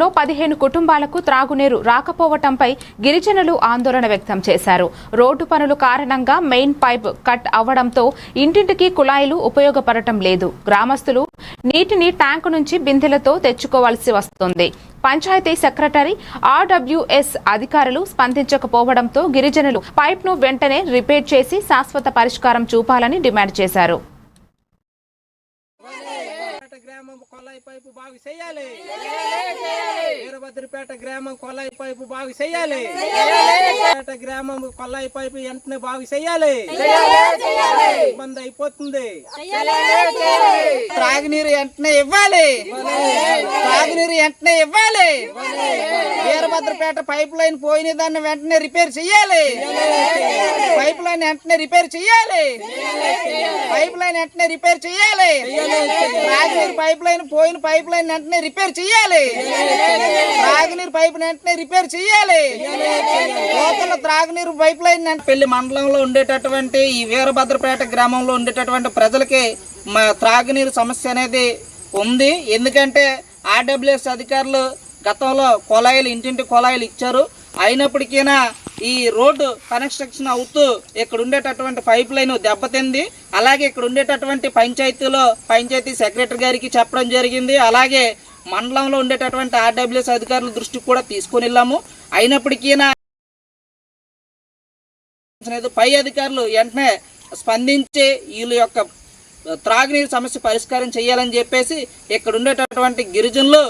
గ్రామంలో పదిహేను కుటుంబాలకు త్రాగునీరు రాకపోవటంపై గిరిజనులు ఆందోళన వ్యక్తం చేశారు. రోడ్డు పనులు కారణంగా మెయిన్ పైప్ కట్ అవ్వడంతో ఇంటింటికి కుళాయిలు ఉపయోగపడటం లేదు. గ్రామస్తులు నీటిని ట్యాంకు నుంచి బిందెలతో తెచ్చుకోవాల్సి వస్తుంది. పంచాయతీ సెక్రటరీ ఆర్డబ్ల్యూఎస్ అధికారులు స్పందించకపోవడంతో గిరిజనులు పైప్ను వెంటనే రిపేర్ చేసి శాశ్వత పరిష్కారం చూపాలని డిమాండ్ చేశారు. గ్రామం కొలాయి పైపు బాగు చేయాలి. వీరభద్రపేట గ్రామం కొల్లాయి పైపు బాగు చేయాలి. పేట గ్రామం కొల్లాయి పైపు వెంటనే బాగు చేయాలి. ఇబ్బంది అయిపోతుంది. త్రాగునీరు వెంటనే ఇవ్వాలి. త్రాగునీరు వెంటనే ఇవ్వాలి. వీరభద్రపేట పైప్ లైన్ పోయిన దాన్ని వెంటనే రిపేర్ చేయాలి పైప్ లైన్ వెంటనే రిపేర్ చేయాలి పైప్ లైన్ వెంటనే రిపేర్ చేయాలి త్రాగునీరు పైప్ లైన్ పోయిన పైప్ లైన్ వెంటనే రిపేర్ చేయాలి త్రాగునీరు పైప్ వెంటనే రిపేర్ చేయాలి లోకల్ త్రాగునీరు పైప్ లైన్ పెళ్ళి మండలంలో ఉండేటటువంటి ఈ వీరభద్రపేట గ్రామంలో ఉండేటటువంటి ప్రజలకి మా త్రాగునీరు సమస్య అనేది ఉంది. ఎందుకంటే ఆర్డబ్ల్యూఎస్ అధికారులు గతంలో కొలాయిలు ఇంటింటి కొలాయిలు ఇచ్చారు. అయినప్పటికీనా ఈ రోడ్డు కన్స్ట్రక్షన్ అవుతూ ఇక్కడ ఉండేటటువంటి పైప్ లైన్ దెబ్బతింది. అలాగే ఇక్కడ ఉండేటటువంటి పంచాయతీలో పంచాయతీ సెక్రటరీ గారికి చెప్పడం జరిగింది. అలాగే మండలంలో ఉండేటటువంటి ఆర్డబ్ల్యూఎస్ అధికారుల దృష్టికి కూడా తీసుకొని వెళ్ళాము. అయినప్పటికీనా పై అధికారులు వెంటనే స్పందించి వీళ్ళ యొక్క త్రాగునీరు సమస్య పరిష్కారం చేయాలని చెప్పేసి ఇక్కడ ఉండేటటువంటి గిరిజనులు